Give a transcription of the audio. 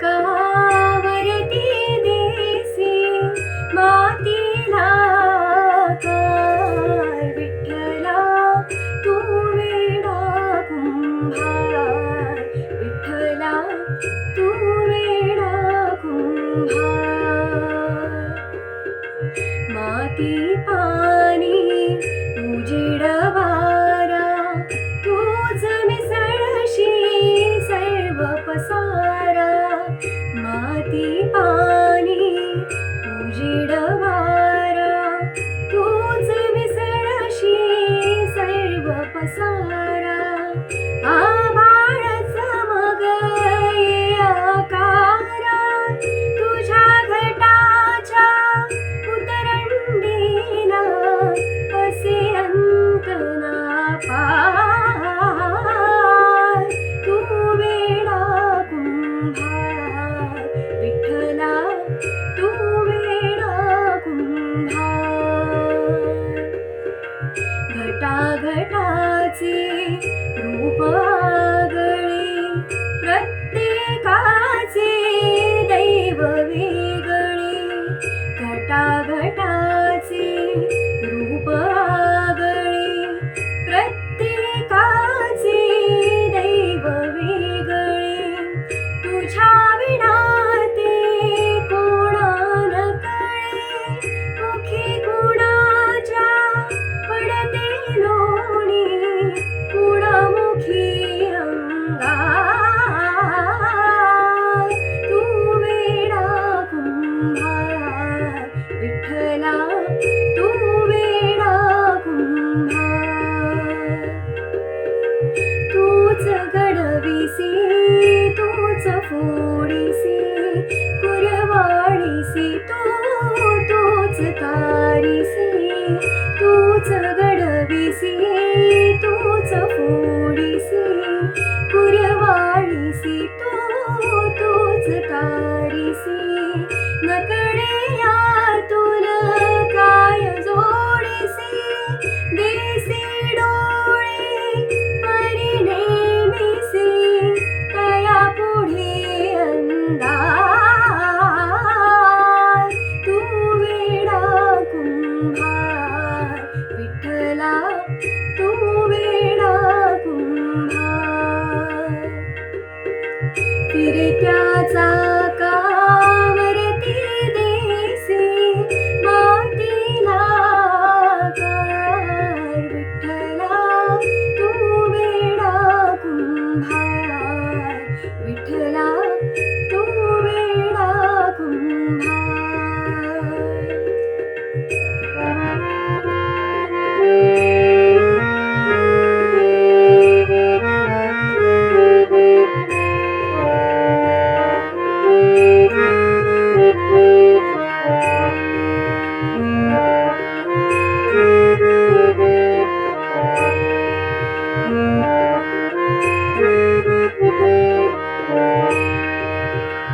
कावरती देसी मातीला विठ्ठला तू वेडा कुंभार. विठ्ठला तू over. तू वेडा कुंभार तूच घडविसी तूच फोडीसी कुरवाळीसी तू तूच तारीसी. तूच घडविसी तूच फोडीसी कुरवाडीसी तू तूच तारीसी. नकडे यातून तुला Mm-hmm.